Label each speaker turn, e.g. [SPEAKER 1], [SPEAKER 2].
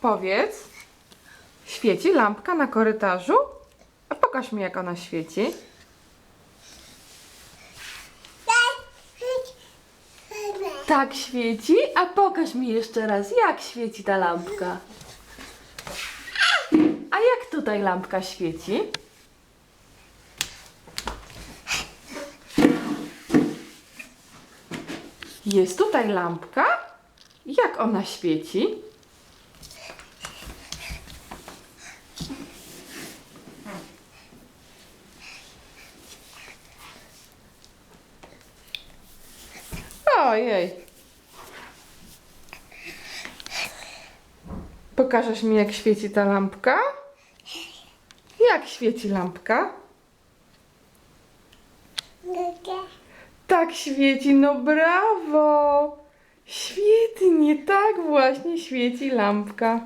[SPEAKER 1] Powiedz, świeci lampka na korytarzu? A pokaż mi, jak ona świeci.
[SPEAKER 2] Tak świeci? A pokaż mi jeszcze raz, jak świeci ta lampka. A jak tutaj lampka świeci?
[SPEAKER 1] Jest tutaj lampka? Jak ona świeci? Ojej. Pokażesz mi, jak świeci ta lampka? Jak świeci lampka? Tak świeci, no brawo! Świetnie, tak właśnie świeci lampka.